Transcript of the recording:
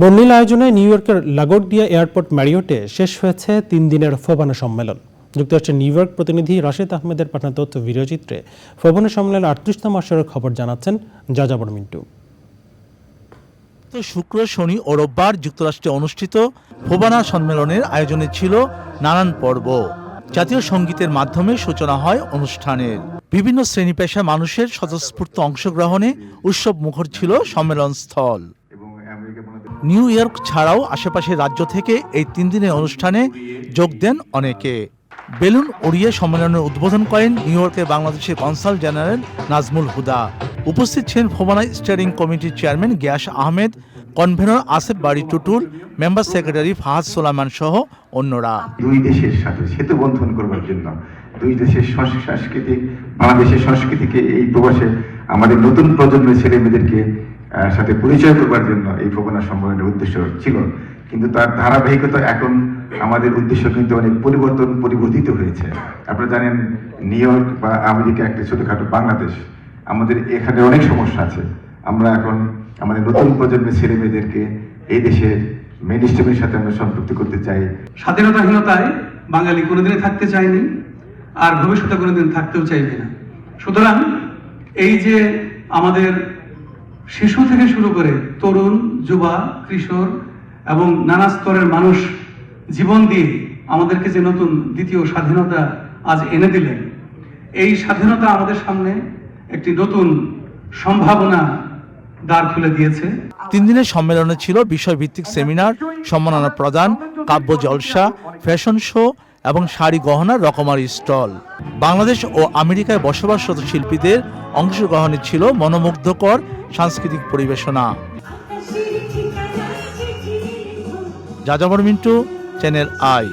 বর্ণিল আয়োজনে নিউ ইয়র্কের লাগোর্ডিয়া এয়ারপোর্ট ম্যারিওটে শেষ হয়েছে তিন দিনের ফোবানা সম্মেলন। যুক্তরাষ্ট্রের নিউ ইয়র্ক প্রতিনিধি রাশেদ আহমেদের পাঠানো তথ্য ভিডিওচিত্রে ফোবানা সম্মেলনের আটত্রিশতম আসরের খবর জানাচ্ছেন যাযাবর মিন্টু। শুক্র, শনি, ও রোববার যুক্তরাষ্ট্রে অনুষ্ঠিত ফোবানা সম্মেলনের আয়োজনে ছিল নানান পর্ব। জাতীয় সঙ্গীতের মাধ্যমে সূচনা হয় অনুষ্ঠানের। বিভিন্ন শ্রেণি পেশা মানুষের স্বতঃস্ফূর্ত অংশগ্রহণে উৎসব মুখর ছিল সম্মেলন স্থল নিউ ইয়র্ক ছাড়াও আশেপাশের রাজ্য থেকে এই তিন দিনের অনুষ্ঠানে যোগ দেন অনেকে। বেলুন উড়িয়ে সম্মেলনের উদ্বোধন করেন নিউ ইয়র্কের বাংলাদেশের কনসাল জেনারেল নাজমুল হুদা। উপস্থিত ছিলেন ফোবানা স্টিয়ারিং কমিটির chairman Gias Ahmed, convenor Asef Bari Tutul, member secretary Fahad Solaman সহ অন্যরা। দুই দেশের সাথে সেতু বন্ধন করবার জন্য, দুই দেশের সংস- সাংস্কৃতিক, বাংলাদেশের সংস্কৃতিকে এই প্রবাসে আমাদের নতুন প্রজন্মের ছেলে মেয়েদেরকে সাথে পরিচয় করবার জন্য এই প্রবণা সম্মেলনের উদ্দেশ্য ছিল। কিন্তু তার ধারাবাহিকতা এখন আমাদের উদ্দেশ্য কিন্তু অনেক পরিবর্তন, পরিবর্তিত হয়েছে। আপনারা জানেন, নিউ ইয়র্ক বা আমেরিকা একটা ছোটখাটো বাংলাদেশ। আমাদের এখানে অনেক সমস্যা আছে। আমরা এখন আমাদের নতুন প্রজন্মের ছেলে মেয়েদেরকে এই দেশের মেন স্ট্রিমের সাথে আমরা সম্পৃক্ত করতে চাই। স্বাধীনতাহীনতায় বাঙালি কোনোদিনই থাকতে চায়নি, আর ভবিষ্যতে কোনোদিন থাকতেও চাইবে না। সুতরাং এই যে আমাদের শিশু থেকে শুরু করে তরুণ, যুবা, কিশোর এবং নানা স্তরের মানুষ জীবন দিয়ে আমাদেরকে যে নতুন দ্বিতীয় স্বাধীনতা আজ এনে দিলেন। এই স্বাধীনতা আমাদের সামনে একটি নতুন সম্ভাবনা দ্বার খুলে দিয়েছে। তিন দিনের সম্মেলনে ছিল বিষয়ভিত্তিক সেমিনার, সম্মাননা প্রদান কাব্য জলসা, ফ্যাশন শো এবং শাড়ি গহনার রকমারি স্টল। বাংলাদেশ ও আমেরিকায় বসবাসরত শিল্পীদের অংশগ্রহণে ছিল মনোমুগ্ধকর সাংস্কৃতিক পরিবেশনা। যাযাবর মিন্টু, চ্যানেল আই।